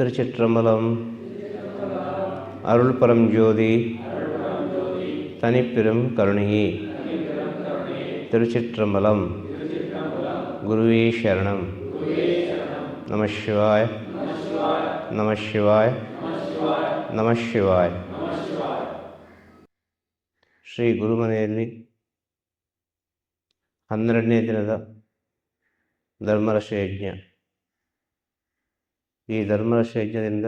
திருச்சிற்றம்பலம் அருள் பரம் ஜோதி தனிப்பெரும் கருணையே திருச்சிற்றம்பலம் குருவே சரணம் நம சிவாய நம ಶಿವಾಯ ನಮ ಶಿವಾಯ ಶ್ರೀ ಗುರುಮನೆಯಲ್ಲಿ ಹನ್ನೆರಡನೇ ದಿನದ ಧರ್ಮರಸ ಯಜ್ಞ ಈ ಯಜ್ಞದಿಂದ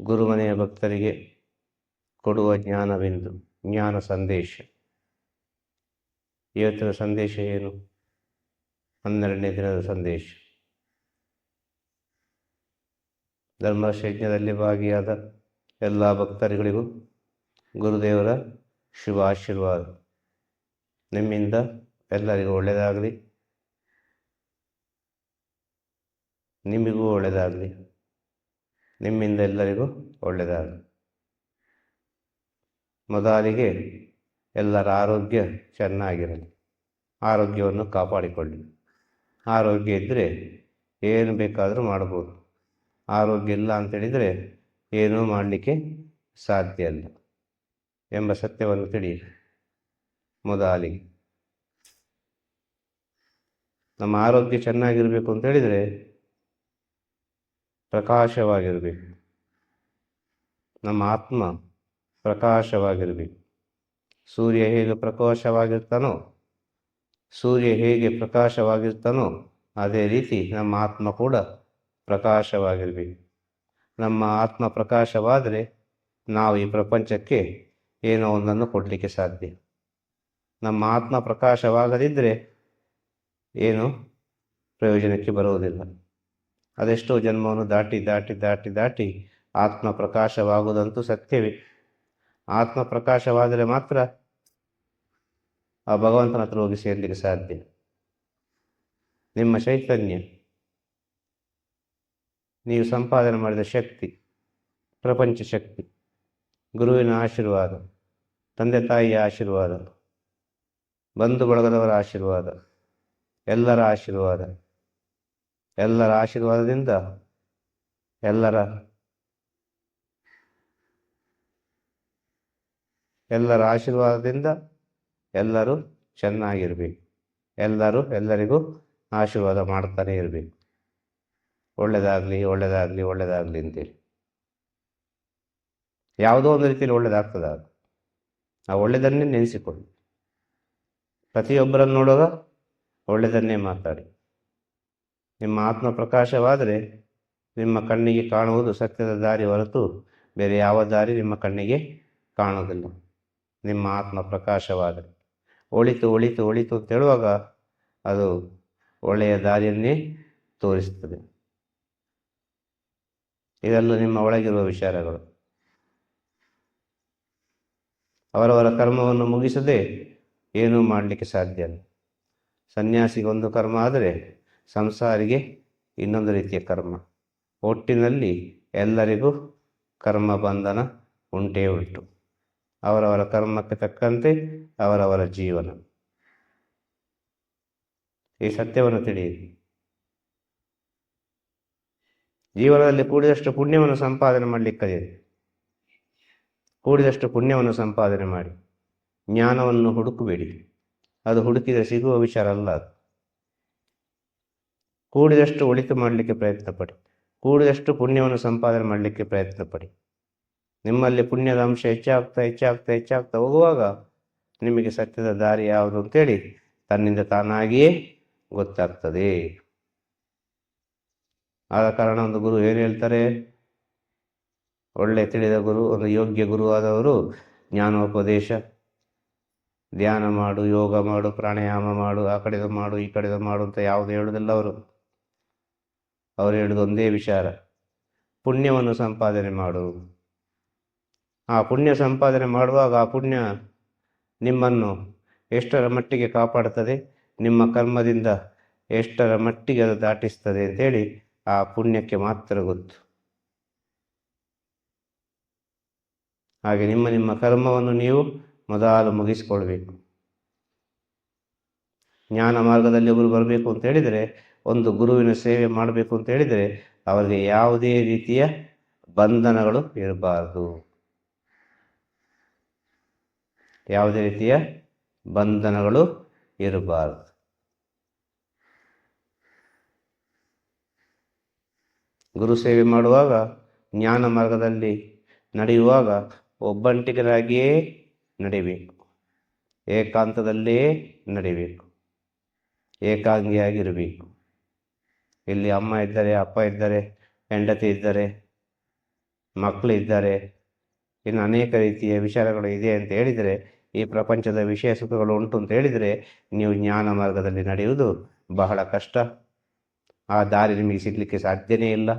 ಗುರುಮನೆಯ ಭಕ್ತರಿಗೆ ಕೊಡುವ ಜ್ಞಾನವೆಂದು, ಜ್ಞಾನ ಸಂದೇಶ. ಇವತ್ತಿನ ಸಂದೇಶ ಏನು? ಹನ್ನೆರಡನೇ ದಿನದ ಸಂದೇಶ. ಧರ್ಮಶೈಜ್ಞದಲ್ಲಿ ಭಾಗಿಯಾದ ಎಲ್ಲ ಭಕ್ತರುಗಳಿಗೂ ಗುರುದೇವರ ಶುಭ ಆಶೀರ್ವಾದ ನಿಮ್ಮಿಂದ ಎಲ್ಲರಿಗೂ ಒಳ್ಳೆಯದಾಗಲಿ. ನಿಮಗೂ ಒಳ್ಳೆಯದಾಗಲಿ. ನಿಮ್ಮಿಂದ ಎಲ್ಲರಿಗೂ ಒಳ್ಳೆಯದಾಗಲಿ. ಮೊದಲಿಗೆ ಎಲ್ಲರ ಆರೋಗ್ಯ ಚೆನ್ನಾಗಿರಲಿ. ಆರೋಗ್ಯವನ್ನು ಕಾಪಾಡಿಕೊಳ್ಳಿ. ಆರೋಗ್ಯ ಇದ್ದರೆ ಏನು ಬೇಕಾದರೂ ಮಾಡ್ಬೋದು. ಆರೋಗ್ಯ ಇಲ್ಲ ಅಂತೇಳಿದರೆ ಏನೂ ಮಾಡಲಿಕ್ಕೆ ಸಾಧ್ಯ ಇಲ್ಲ ಎಂಬ ಸತ್ಯವನ್ನು ತಿಳಿಯಿರಿ. ಮೊದಲಿಗೆ. ನಮ್ಮ ಆರೋಗ್ಯ ಚೆನ್ನಾಗಿರಬೇಕು ಅಂತ ಹೇಳಿದರೆ ಪ್ರಕಾಶವಾಗಿರಬೇಕು. ನಮ್ಮ ಆತ್ಮ ಪ್ರಕಾಶವಾಗಿರಬೇಕು. ಸೂರ್ಯ ಹೇಗೆ ಪ್ರಕಾಶವಾಗಿರ್ತಾನೋ, ಸೂರ್ಯ ಹೇಗೆ ಪ್ರಕಾಶವಾಗಿರ್ತಾನೋ, ಅದೇ ರೀತಿ ನಮ್ಮ ಆತ್ಮ ಕೂಡ ಪ್ರಕಾಶವಾಗಿರಬೇಕು. ನಮ್ಮ ಆತ್ಮ ಪ್ರಕಾಶವಾದರೆ ನಾವು ಈ ಪ್ರಪಂಚಕ್ಕೆ ಏನೋ ಒಂದನ್ನು ಕೊಡಲಿಕ್ಕೆ ಸಾಧ್ಯ. ನಮ್ಮ ಆತ್ಮ ಪ್ರಕಾಶವಾಗದಿದ್ದರೆ ಏನು ಪ್ರಯೋಜನಕ್ಕೆ ಬರುವುದಿಲ್ಲ. ಅದೆಷ್ಟೋ ಜನ್ಮವನ್ನು ದಾಟಿ ದಾಟಿ ದಾಟಿ ದಾಟಿ ಆತ್ಮ ಪ್ರಕಾಶವಾಗುವುದಂತೂ ಸತ್ಯವೇ. ಆತ್ಮ ಪ್ರಕಾಶವಾದರೆ ಮಾತ್ರ ಆ ಭಗವಂತನ ಹತ್ರ ಹೋಗಿ ಸೇರಲಿಕ್ಕೆ ಸಾಧ್ಯ. ನಿಮ್ಮ ಚೈತನ್ಯ, ನೀವು ಸಂಪಾದನೆ ಮಾಡಿದ ಶಕ್ತಿ, ಪ್ರಪಂಚ ಶಕ್ತಿ, ಗುರುವಿನ ಆಶೀರ್ವಾದ, ತಂದೆ ತಾಯಿಯ ಆಶೀರ್ವಾದ, ಬಂಧು ಬಳಗದವರ ಆಶೀರ್ವಾದ, ಎಲ್ಲರ ಆಶೀರ್ವಾದ. ಎಲ್ಲರ ಆಶೀರ್ವಾದದಿಂದ ಎಲ್ಲರ ಎಲ್ಲರ ಆಶೀರ್ವಾದದಿಂದ ಎಲ್ಲರೂ ಚೆನ್ನಾಗಿರ್ಬೇಕು. ಎಲ್ಲರೂ ಎಲ್ಲರಿಗೂ ಆಶೀರ್ವಾದ ಮಾಡ್ತಾನೆ ಇರಬೇಕು. ಒಳ್ಳೆಯದಾಗಲಿ ಒಳ್ಳೆಯದಾಗಲಿ ಒಳ್ಳೆಯದಾಗಲಿ ಅಂತೇಳಿ. ಯಾವುದೋ ಒಂದು ರೀತಿಯಲ್ಲಿ ಒಳ್ಳೆಯದಾಗ್ತದೆ ಅದು. ಆ ಒಳ್ಳೆಯದನ್ನೇ ನೆನೆಸಿಕೊಳ್ಳಿ. ಪ್ರತಿಯೊಬ್ಬರನ್ನು ನೋಡುವಾಗ ಒಳ್ಳೆಯದನ್ನೇ ಮಾತಾಡಿ. ನಿಮ್ಮ ಆತ್ಮ ಪ್ರಕಾಶವಾದರೆ ನಿಮ್ಮ ಕಣ್ಣಿಗೆ ಕಾಣುವುದು ಸತ್ಯದ ದಾರಿ ಹೊರತು ಬೇರೆ ಯಾವ ದಾರಿ ನಿಮ್ಮ ಕಣ್ಣಿಗೆ ಕಾಣುವುದಿಲ್ಲ. ನಿಮ್ಮ ಆತ್ಮ ಪ್ರಕಾಶವಾದರೆ. ಒಳಿತು ಒಳಿತು ಒಳಿತು ಅಂತ ಹೇಳುವಾಗ ಅದು ಒಳ್ಳೆಯ ದಾರಿಯನ್ನೇ ತೋರಿಸ್ತದೆ ಇದೆಲ್ಲ ನಿಮ್ಮ ಒಳಗಿರುವ ವಿಚಾರಗಳು. ಅವರವರ ಕರ್ಮವನ್ನು ಮುಗಿಸದೆ ಏನೂ ಮಾಡಲಿಕ್ಕೆ ಸಾಧ್ಯ ಸನ್ಯಾಸಿಗೆ ಒಂದು ಕರ್ಮ ಆದರೆ ಸಂಸಾರಿಗೆ ಇನ್ನೊಂದು ರೀತಿಯ ಕರ್ಮ. ಒಟ್ಟಿನಲ್ಲಿ ಎಲ್ಲರಿಗೂ ಕರ್ಮ ಬಂಧನ ಉಂಟೇ ಉಂಟು. ಅವರವರ ಕರ್ಮಕ್ಕೆ ತಕ್ಕಂತೆ ಅವರವರ ಜೀವನ. ಈ ಸತ್ಯವನ್ನು ತಿಳಿಯಿರಿ. ಜೀವನದಲ್ಲಿ ಕೂಡಿದಷ್ಟು ಪುಣ್ಯವನ್ನು ಸಂಪಾದನೆ ಮಾಡಲಿಕ್ಕೆ ಕಲಿಯಿರಿ. ಕೂಡಿದಷ್ಟು ಪುಣ್ಯವನ್ನು ಸಂಪಾದನೆ ಮಾಡಿ. ಜ್ಞಾನವನ್ನು ಹುಡುಕಬೇಡಿ. ಅದು ಹುಡುಕಿದರೆ ಸಿಗುವ ವಿಚಾರ ಅಲ್ಲ ಅದು. ಕೂಡಿದಷ್ಟು ಉಳಿತು ಮಾಡಲಿಕ್ಕೆ ಪ್ರಯತ್ನ ಪಡಿ. ಕೂಡಿದಷ್ಟು ಪುಣ್ಯವನ್ನು ಸಂಪಾದನೆ ಮಾಡಲಿಕ್ಕೆ ಪ್ರಯತ್ನ ಪಡಿ. ನಿಮ್ಮಲ್ಲಿ ಪುಣ್ಯದ ಅಂಶ ಹೆಚ್ಚಾಗ್ತಾ ಹೆಚ್ಚಾಗ್ತಾ ಹೆಚ್ಚಾಗ್ತಾ ಹೋಗುವಾಗ ನಿಮಗೆ ಸತ್ಯದ ದಾರಿ ಯಾವುದು ಅಂತೇಳಿ ತನ್ನಿಂದ ತಾನಾಗಿಯೇ ಗೊತ್ತಾಗ್ತದೆ. ಆದ ಕಾರಣ ಒಂದು ಗುರು ಏನು ಹೇಳ್ತಾರೆ? ಒಳ್ಳೆ ತಿಳಿದ ಗುರು, ಒಂದು ಯೋಗ್ಯ ಆದವರು ಜ್ಞಾನೋಪದೇಶ. ಧ್ಯಾನ ಮಾಡು, ಯೋಗ ಮಾಡು, ಪ್ರಾಣಾಯಾಮ ಮಾಡು, ಆ ಕಡೆದು ಮಾಡು, ಈ ಕಡೆದು ಮಾಡು ಅಂತ ಯಾವುದು ಹೇಳುವುದಿಲ್ಲ ಅವರು. ಅವರು ಹೇಳಿದ ಒಂದೇ ವಿಚಾರ. ಪುಣ್ಯವನ್ನು ಸಂಪಾದನೆ ಮಾಡು. ಆ ಪುಣ್ಯ ಸಂಪಾದನೆ ಮಾಡುವಾಗ ಆ ಪುಣ್ಯ ನಿಮ್ಮನ್ನು ಎಷ್ಟರ ಮಟ್ಟಿಗೆ ಕಾಪಾಡುತ್ತದೆ, ನಿಮ್ಮ ಕರ್ಮದಿಂದ ಎಷ್ಟರ ಮಟ್ಟಿಗೆ ಅದು ದಾಟಿಸ್ತದೆ ಅಂತೇಳಿ ಆ ಪುಣ್ಯಕ್ಕೆ ಮಾತ್ರ ಗೊತ್ತು. ಹಾಗೆ ನಿಮ್ಮ ನಿಮ್ಮ ಕರ್ಮವನ್ನು ನೀವು ಮೊದಲು ಮುಗಿಸಿಕೊಳ್ಬೇಕು. ಜ್ಞಾನ ಮಾರ್ಗದಲ್ಲಿ ಒಬ್ಬರು ಬರಬೇಕು ಅಂತ ಹೇಳಿದರೆ ಒಂದು ಗುರುವಿನ ಸೇವೆ ಮಾಡಬೇಕು ಅಂತ ಹೇಳಿದರೆ ಅವರಿಗೆ ಯಾವುದೇ ರೀತಿಯ ಬಂಧನಗಳು ಇರಬಾರದು. ಯಾವುದೇ ರೀತಿಯ ಬಂಧನಗಳು ಇರಬಾರದು. ಗುರು ಸೇವೆ ಮಾಡುವಾಗ, ಜ್ಞಾನ ಮಾರ್ಗದಲ್ಲಿ ನಡೆಯುವಾಗ ಒಬ್ಬಂಟಿಗರಾಗಿಯೇ ನಡಿಬೇಕು. ಏಕಾಂತದಲ್ಲೇ ನಡಿಬೇಕು. ಏಕಾಂಗಿಯಾಗಿರಬೇಕು. ಇಲ್ಲಿ ಅಮ್ಮ ಇದ್ದಾರೆ, ಅಪ್ಪ ಇದ್ದಾರೆ, ಹೆಂಡತಿ ಇದ್ದಾರೆ ಮಕ್ಕಳು ಇದ್ದಾರೆ. ಇನ್ನು ಅನೇಕ ರೀತಿಯ ವಿಚಾರಗಳು ಇದೆ ಅಂತ ಹೇಳಿದರೆ, ಈ ಪ್ರಪಂಚದ ವಿಷಯ ಸುಖಗಳು ಉಂಟು ಅಂತ ಹೇಳಿದರೆ, ನೀವು ಜ್ಞಾನ ಮಾರ್ಗದಲ್ಲಿ ನಡೆಯುವುದು ಬಹಳ ಕಷ್ಟ. ಆ ದಾರಿ ನಿಮಗೆ ಸಿಗಲಿಕ್ಕೆ ಸಾಧ್ಯನೇ ಇಲ್ಲ.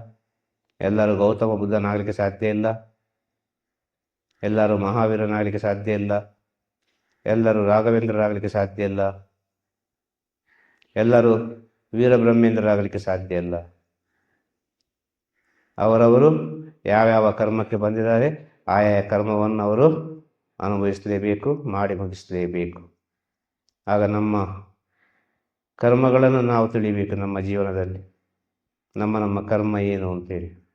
ಎಲ್ಲರೂ ಗೌತಮ ಬುದ್ಧನಾಗಲಿಕ್ಕೆ ಸಾಧ್ಯ ಇಲ್ಲ. ಎಲ್ಲರೂ ಮಹಾವೀರನಾಗಲಿಕ್ಕೆ ಸಾಧ್ಯ ಇಲ್ಲ. ಎಲ್ಲರೂ ರಾಘವೇಂದ್ರರಾಗಲಿಕ್ಕೆ ಸಾಧ್ಯ ಇಲ್ಲ. ಎಲ್ಲರೂ ವೀರಬ್ರಹ್ಮೇಂದ್ರರಾಗಲಿಕ್ಕೆ ಸಾಧ್ಯ ಇಲ್ಲ. ಅವರವರು ಯಾವ್ಯಾವ ಕರ್ಮಕ್ಕೆ ಬಂದಿದ್ದಾರೆ, ಆಯಾ ಕರ್ಮವನ್ನು ಅವರು ಅನುಭವಿಸಲೇಬೇಕು, ಮಾಡಿ ಮುಗಿಸಲೇಬೇಕು. ಆಗ ನಮ್ಮ ಕರ್ಮಗಳನ್ನು ನಾವು ತಿಳಿಬೇಕು ನಮ್ಮ ಜೀವನದಲ್ಲಿ. ನಮ್ಮ ನಮ್ಮ ಕರ್ಮ ಏನು ಅಂತೇಳಿ.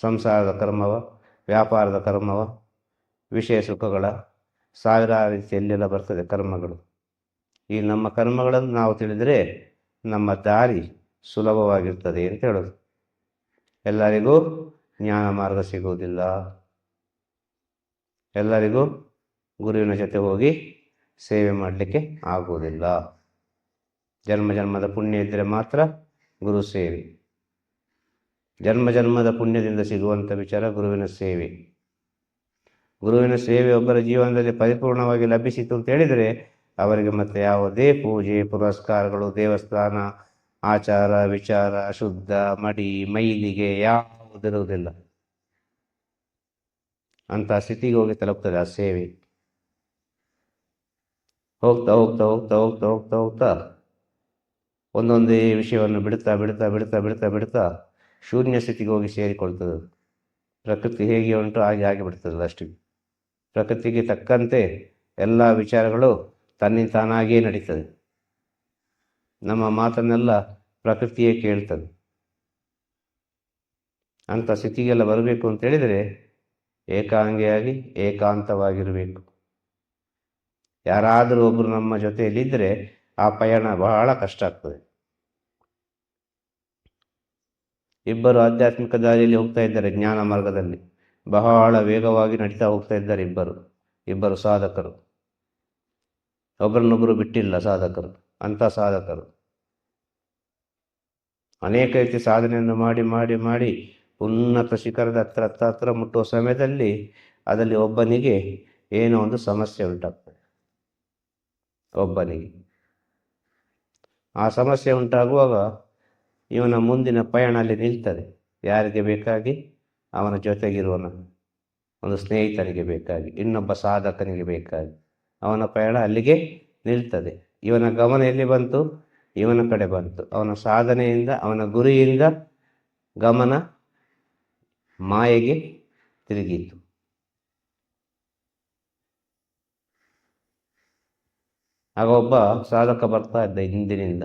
ಸಂಸಾರದ ಕರ್ಮವ, ವ್ಯಾಪಾರದ ಕರ್ಮವ, ವಿಷಯ ಸುಖಗಳ ಸಾವಿರಾರು ರೀತಿಯಲ್ಲೆಲ್ಲ ಬರ್ತದೆ ಕರ್ಮಗಳು. ಈ ನಮ್ಮ ಕರ್ಮಗಳನ್ನು ನಾವು ತಿಳಿದರೆ ನಮ್ಮ ದಾರಿ ಸುಲಭವಾಗಿರ್ತದೆ ಅಂತ ಹೇಳೋದು. ಎಲ್ಲರಿಗೂ ಜ್ಞಾನ ಮಾರ್ಗ ಸಿಗುವುದಿಲ್ಲ. ಎಲ್ಲರಿಗೂ ಗುರುವಿನ ಜೊತೆ ಹೋಗಿ ಸೇವೆ ಮಾಡಲಿಕ್ಕೆ ಆಗುವುದಿಲ್ಲ. ಜನ್ಮ ಜನ್ಮದ ಪುಣ್ಯ ಇದ್ದರೆ ಮಾತ್ರ ಗುರು ಸೇವೆ. ಜನ್ಮ ಜನ್ಮದ ಪುಣ್ಯದಿಂದ ಸಿಗುವಂಥ ವಿಚಾರ ಗುರುವಿನ ಸೇವೆ. ಗುರುವಿನ ಸೇವೆ ಒಬ್ಬರ ಜೀವನದಲ್ಲಿ ಪರಿಪೂರ್ಣವಾಗಿ ಲಭಿಸಿತು ಅಂತ ಹೇಳಿದರೆ ಅವರಿಗೆ ಮತ್ತೆ ಯಾವುದೇ ಪೂಜೆ, ಪುರಸ್ಕಾರಗಳು, ದೇವಸ್ಥಾನ, ಆಚಾರ, ವಿಚಾರ, ಶುದ್ಧ, ಮಡಿ, ಮೈಲಿಗೆ ಯಾವುದಿರುವುದಿಲ್ಲ. ಅಂತ ಸ್ಥಿತಿಗೆ ಹೋಗಿ ತಲುಪ್ತದೆ ಆ ಸೇವೆ. ಹೋಗ್ತಾ ಹೋಗ್ತಾ ಹೋಗ್ತಾ ಹೋಗ್ತಾ ಹೋಗ್ತಾ ಹೋಗ್ತಾ ಒಂದೊಂದೇ ವಿಷಯವನ್ನು ಬಿಡ್ತಾ ಬಿಡ್ತಾ ಬಿಡ್ತಾ ಬಿಡ್ತಾ ಬಿಡ್ತಾ ಶೂನ್ಯ ಸ್ಥಿತಿಗೆ ಹೋಗಿ ಸೇರಿಕೊಳ್ತದೆ. ಪ್ರಕೃತಿ ಹೇಗೆ ಉಂಟು, ಹಾಗೆ ಹಾಗೆ ಬಿಡ್ತದೆ ಅಷ್ಟು. ಪ್ರಕೃತಿಗೆ ತಕ್ಕಂತೆ ಎಲ್ಲ ವಿಚಾರಗಳು ತನ್ನಿಂದ ತಾನಾಗಿಯೇ ನಡೀತದೆ. ನಮ್ಮ ಮಾತನ್ನೆಲ್ಲ ಪ್ರಕೃತಿಯೇ ಕೇಳ್ತದೆ. ಅಂಥ ಸ್ಥಿತಿಗೆಲ್ಲ ಬರಬೇಕು ಅಂತ ಹೇಳಿದರೆ ಏಕಾಂಗಿಯಾಗಿ ಏಕಾಂತವಾಗಿರಬೇಕು. ಯಾರಾದರೂ ಒಬ್ಬರು ನಮ್ಮ ಜೊತೆಯಲ್ಲಿದ್ದರೆ ಆ ಪಯಣ ಬಹಳ ಕಷ್ಟ ಆಗ್ತದೆ. ಇಬ್ಬರು ಆಧ್ಯಾತ್ಮಿಕ ದಾರಿಯಲ್ಲಿ ಹೋಗ್ತಾ ಇದ್ದಾರೆ ಜ್ಞಾನ ಮಾರ್ಗದಲ್ಲಿ. ಬಹಳ ವೇಗವಾಗಿ ನಡೀತಾ ಹೋಗ್ತಾ ಇದ್ದಾರೆ ಇಬ್ಬರು. ಇಬ್ಬರು ಸಾಧಕರು. ಒಬ್ಬರನ್ನೊಬ್ಬರು ಬಿಟ್ಟಿಲ್ಲ ಸಾಧಕರು, ಅಂಥ ಸಾಧಕರು. ಅನೇಕ ರೀತಿ ಸಾಧನೆಯನ್ನು ಮಾಡಿ ಮಾಡಿ ಮಾಡಿ ಉನ್ನತ ಶಿಖರದ ಹತ್ರ ಹತ್ರ ಹತ್ರ ಮುಟ್ಟುವ ಸಮಯದಲ್ಲಿ ಅದರಲ್ಲಿ ಒಬ್ಬನಿಗೆ ಏನೋ ಒಂದು ಸಮಸ್ಯೆ ಉಂಟಾಗ್ತದೆ. ಒಬ್ಬನಿಗೆ. ಆ ಸಮಸ್ಯೆ ಉಂಟಾಗುವಾಗ ಇವನ ಮುಂದಿನ ಪಯಣ ಅಲ್ಲಿ ನಿಲ್ತದೆ. ಯಾರಿಗೆ ಬೇಕಾಗಿ? ಅವನ ಜೊತೆಗಿರುವನ ಒಂದು ಸ್ನೇಹಿತನಿಗೆ ಬೇಕಾಗಿ, ಇನ್ನೊಬ್ಬ ಸಾಧಕನಿಗೆ ಬೇಕಾಗಿ. ಅವನ ಪಯಣ ಅಲ್ಲಿಗೆ ನಿಲ್ತದೆ. ಇವನ ಗಮನ ಎಲ್ಲಿ ಬಂತು? ಇವನ ಕಡೆ ಬಂತು. ಅವನ ಸಾಧನೆಯಿಂದ, ಅವನ ಗುರಿಯಿಂದ ಗಮನ ಮಾಯೆಗೆ ತಿರುಗಿತು. ಆಗ ಒಬ್ಬ ಸಾಧಕ ಬರ್ತಾ ಇದ್ದ ಹಿಂದಿನಿಂದ.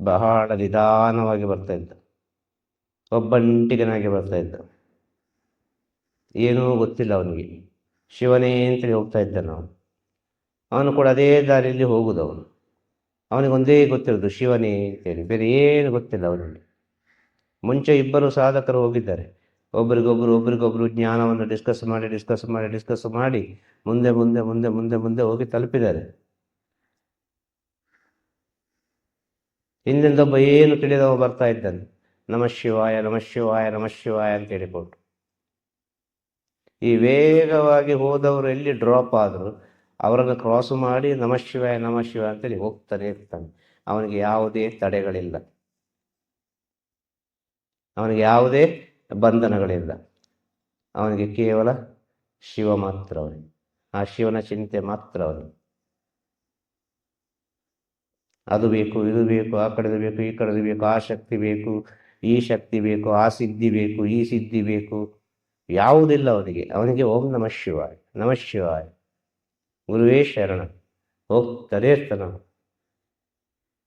ಬಹಳ ನಿಧಾನವಾಗಿ ಬರ್ತಾ ಇದ್ದ. ಒಬ್ಬಂಟಿಗನಾಗಿ ಬರ್ತಾ ಇದ್ದ. ಏನೂ ಗೊತ್ತಿಲ್ಲ ಅವನಿಗೆ. ಶಿವನೇ ಅಂತೇಳಿ ಹೋಗ್ತಾ ಇದ್ದ ನಾವು. ಅವನು ಕೂಡ ಅದೇ ದಾರಿಯಲ್ಲಿ ಹೋಗುದು ಅವನು ಅವನಿಗೊಂದೇ ಗೊತ್ತಿರೋದು ಶಿವನೇ ಅಂತೇಳಿ. ಬೇರೆ ಏನು ಗೊತ್ತಿಲ್ಲ ಅವನಿಗೆ. ಮುಂಚೆ ಇಬ್ಬರು ಸಾಧಕರು ಹೋಗಿದ್ದಾರೆ. ಒಬ್ರಿಗೊಬ್ರು ಒಬ್ರಿಗೊಬ್ರು ಜ್ಞಾನವನ್ನು ಡಿಸ್ಕಸ್ ಮಾಡಿ ಡಿಸ್ಕಸ್ ಮಾಡಿ ಡಿಸ್ಕಸ್ ಮಾಡಿ ಮುಂದೆ ಮುಂದೆ ಮುಂದೆ ಮುಂದೆ ಮುಂದೆ ಹೋಗಿ ತಲುಪಿದ್ದಾರೆ. ಹಿಂದಿಂದ ಒಬ್ಬ ಏನು ತಿಳಿದವ ಬರ್ತಾ ಇದ್ದಾನೆ. ನಮಃ ಶಿವಾಯ ನಮಃ ಶಿವಾಯ ನಮಃ ಶಿವಾಯ ಅಂತ ಹೇಳಿಕೊಟ್ಟು ಈ ವೇಗವಾಗಿ ಹೋದವರು ಎಲ್ಲಿ ಡ್ರಾಪ್ ಆದರು ಅವರನ್ನು ಕ್ರಾಸ್ ಮಾಡಿ ನಮಃ ಶಿವಾಯ, ನಮಃ ಶಿವ ಅಂತೇಳಿ ಹೋಗ್ತಾನೆ ಇರ್ತಾನೆ. ಅವನಿಗೆ ಯಾವುದೇ ತಡೆಗಳಿಲ್ಲ. ಅವನಿಗೆ ಯಾವುದೇ ಬಂಧನಗಳಿಲ್ಲ. ಅವನಿಗೆ ಕೇವಲ ಶಿವ ಮಾತ್ರ ಅವನಿಗೆ ಆ ಶಿವನ ಚಿಂತೆ ಮಾತ್ರ ಅವನಿಗೆ ಅದು ಬೇಕು, ಇದು ಬೇಕು, ಆ ಕಡೆದು ಬೇಕು, ಈ ಕಡೆದು ಬೇಕು, ಆ ಶಕ್ತಿ ಬೇಕು, ಈ ಶಕ್ತಿ ಬೇಕು, ಆ ಸಿದ್ಧಿ ಬೇಕು, ಈ ಸಿದ್ಧಿ ಬೇಕು. ಯಾವುದಿಲ್ಲ ಅವನಿಗೆ. ಅವನಿಗೆ ಓಂ ನಮಃ ಶಿವಾಯ್, ನಮಃ ಶಿವಾಯ. ಗುರುವೇ ಶರಣ. ಹೋಗ್ತಾನೆ ಇರ್ತಾನ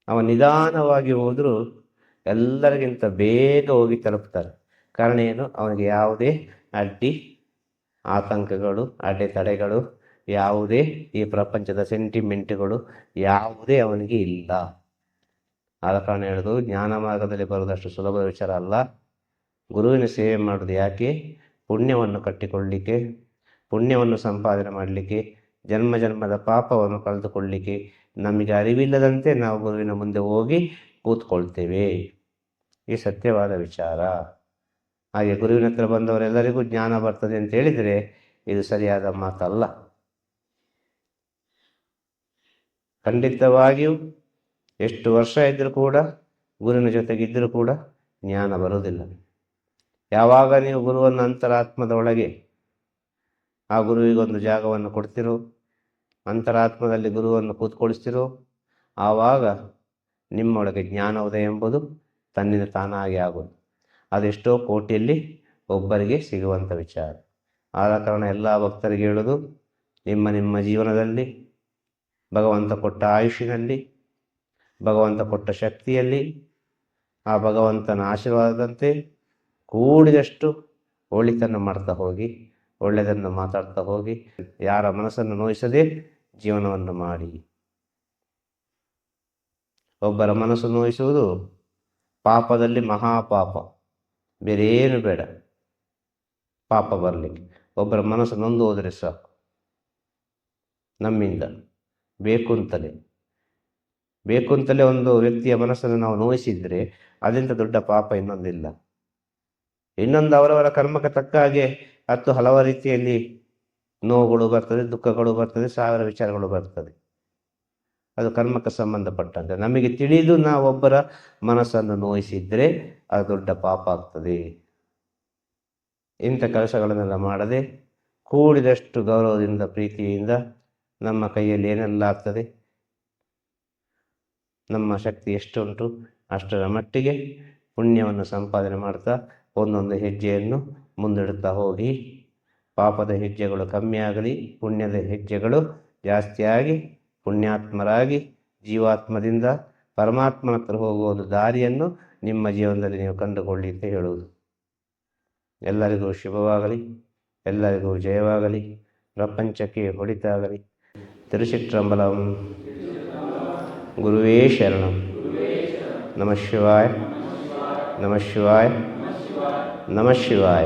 ಅವ ನಿಧಾನವಾಗಿ ಹೋದರೂ ಎಲ್ಲರಿಗಿಂತ ಬೇಗ ಹೋಗಿ ತಲುಪ್ತಾರೆ ಕಾರಣ ಏನು? ಅವನಿಗೆ ಯಾವುದೇ ಅಡ್ಡಿ, ಆತಂಕಗಳು ಅಡೆತಡೆಗಳು ಯಾವುದೇ ಈ ಪ್ರಪಂಚದ ಸೆಂಟಿಮೆಂಟ್ಗಳು ಯಾವುದೇ ಅವನಿಗೆ ಇಲ್ಲ. ಆದ ಕಾರಣ ಹೇಳೋದು, ಜ್ಞಾನ ಮಾರ್ಗದಲ್ಲಿ ಬರುವುದಷ್ಟು ಸುಲಭದ ವಿಚಾರ ಅಲ್ಲ. ಗುರುವಿನ ಸೇವೆ ಮಾಡೋದು ಯಾಕೆ? ಪುಣ್ಯವನ್ನು ಕಟ್ಟಿಕೊಳ್ಳಲಿಕ್ಕೆ ಪುಣ್ಯವನ್ನು ಸಂಪಾದನೆ ಮಾಡಲಿಕ್ಕೆ ಜನ್ಮ ಜನ್ಮದ ಪಾಪವನ್ನು ಕಳೆದುಕೊಳ್ಳಿಕ್ಕೆ ನಮಗೆ ಅರಿವಿಲ್ಲದಂತೆ ನಾವು ಗುರುವಿನ ಮುಂದೆ ಹೋಗಿ ಕೂತ್ಕೊಳ್ತೇವೆ. ಈ ಸತ್ಯವಾದ ವಿಚಾರ. ಹಾಗೆ ಗುರುವಿನ ಹತ್ರ ಬಂದವರೆಲ್ಲರಿಗೂ ಜ್ಞಾನ ಬರ್ತದೆ ಅಂತ ಹೇಳಿದರೆ ಇದು ಸರಿಯಾದ ಮಾತಲ್ಲ. ಖಂಡಿತವಾಗಿಯೂ ಎಷ್ಟು ವರ್ಷ ಇದ್ದರೂ ಕೂಡ, ಗುರುವಿನ ಜೊತೆಗಿದ್ದರೂ ಕೂಡ ಜ್ಞಾನ ಬರುವುದಿಲ್ಲ. ಯಾವಾಗ ನೀವು ಗುರುವನ್ನು ಅಂತರಾತ್ಮದ ಒಳಗೆ ಆ ಗುರುವಿಗೊಂದು ಜಾಗವನ್ನು ಕೊಡ್ತಿರು. ಅಂತರಾತ್ಮದಲ್ಲಿ ಗುರುವನ್ನು ಕೂತ್ಕೊಳಿಸ್ತಿರು. ಆವಾಗ ನಿಮ್ಮೊಳಗೆ ಜ್ಞಾನೋದಯ ಎಂಬುದು ತನ್ನಿಂದ ತಾನಾಗಿ ಆಗುವುದು. ಅದೆಷ್ಟೋ ಕೋಟಿಯಲ್ಲಿ ಒಬ್ಬರಿಗೆ ಸಿಗುವಂಥ ವಿಚಾರ. ಆದ ಕಾರಣ ಎಲ್ಲ ಭಕ್ತರಿಗೆ ಹೇಳೋದು, ನಿಮ್ಮ ನಿಮ್ಮ ಜೀವನದಲ್ಲಿ, ಭಗವಂತ ಕೊಟ್ಟ ಆಯುಷಿನಲ್ಲಿ, ಭಗವಂತ ಕೊಟ್ಟ ಶಕ್ತಿಯಲ್ಲಿ, ಆ ಭಗವಂತನ ಆಶೀರ್ವಾದದಂತೆ, ಕೂಡಿದಷ್ಟು ಒಳಿತನ್ನು ಮಾಡ್ತಾ ಹೋಗಿ ಒಳ್ಳೆಯದನ್ನು ಮಾತಾಡ್ತಾ ಹೋಗಿ, ಯಾರ ಮನಸ್ಸನ್ನು ನೋಯಿಸದೆ ಜೀವನವನ್ನು ಮಾಡಿ. ಒಬ್ಬರ ಮನಸ್ಸು ನೋಯಿಸುವುದು ಪಾಪದಲ್ಲಿ ಮಹಾಪಾಪ. ಬೇರೆ ಏನು ಬೇಡ. ಪಾಪ ಬರಲಿಕ್ಕೆ. ಒಬ್ಬರ ಮನಸ್ಸು ನೊಂದು ಹೋದರೆ ಸಾಕು. ನಮ್ಮಿಂದ. ಬೇಕು ಅಂತಲೇ ಬೇಕು ಅಂತಲೇ ಒಂದು ವ್ಯಕ್ತಿಯ ಮನಸ್ಸನ್ನು ನಾವು ನೋಯಿಸಿದರೆ ಅದರಿಂದ ದೊಡ್ಡ ಪಾಪ ಇನ್ನೊಂದಿಲ್ಲ. ಇನ್ನೊಂದು ಅವರವರ ಕರ್ಮಕ್ಕೆ ತಕ್ಕ ಹಾಗೆ ಹತ್ತು ಹಲವಾರು ರೀತಿಯಲ್ಲಿ ನೋವುಗಳು ಬರ್ತದೆ, ದುಃಖಗಳು ಬರ್ತದೆ, ಸಾವಿರ ವಿಚಾರಗಳು ಬರ್ತದೆ. ಅದು ಕರ್ಮಕ್ಕೆ ಸಂಬಂಧಪಟ್ಟಂತೆ. ನಮಗೆ ತಿಳಿದು ನಾವೊಬ್ಬರ ಮನಸ್ಸನ್ನು ನೋಯಿಸಿದರೆ ಅದು ದೊಡ್ಡ ಪಾಪ ಆಗ್ತದೆ. ಇಂಥ ಕೆಲಸಗಳನ್ನೆಲ್ಲ ಮಾಡದೆ ಕೂಡಿದಷ್ಟು ಗೌರವದಿಂದ, ಪ್ರೀತಿಯಿಂದ ನಮ್ಮ ಕೈಯಲ್ಲಿ ಏನೆಲ್ಲ ಆಗ್ತದೆ? ನಮ್ಮ ಶಕ್ತಿ ಎಷ್ಟುಂಟು? ಅಷ್ಟರ ಮಟ್ಟಿಗೆ ಪುಣ್ಯವನ್ನು ಸಂಪಾದನೆ ಮಾಡ್ತಾ ಒಂದೊಂದು ಹೆಜ್ಜೆಯನ್ನು ಮುಂದಿಡುತ್ತಾ ಹೋಗಿ. ಪಾಪದ ಹೆಜ್ಜೆಗಳು ಕಮ್ಮಿಯಾಗಲಿ, ಪುಣ್ಯದ ಹೆಜ್ಜೆಗಳು ಜಾಸ್ತಿಯಾಗಿ ಪುಣ್ಯಾತ್ಮರಾಗಿ ಜೀವಾತ್ಮದಿಂದ ಪರಮಾತ್ಮನ ಹತ್ರ ಹೋಗುವ ಒಂದು ದಾರಿಯನ್ನು ನಿಮ್ಮ ಜೀವನದಲ್ಲಿ ನೀವು ಕಂಡುಕೊಳ್ಳಿ ಅಂತ ಹೇಳುವುದು. ಎಲ್ಲರಿಗೂ ಶುಭವಾಗಲಿ, ಎಲ್ಲರಿಗೂ ಜಯವಾಗಲಿ, ಪ್ರಪಂಚಕ್ಕೆ ಹೊಡಿತಾಗಲಿ. ತಿರುಚಿತ್ರಂಬಲಂ ಗುರುವೇ ಶರಣಂ. ನಮಃ ಶಿವಾಯ. ನಮಃ ಶಿವಾಯ. ನಮಃ ಶಿವಾಯ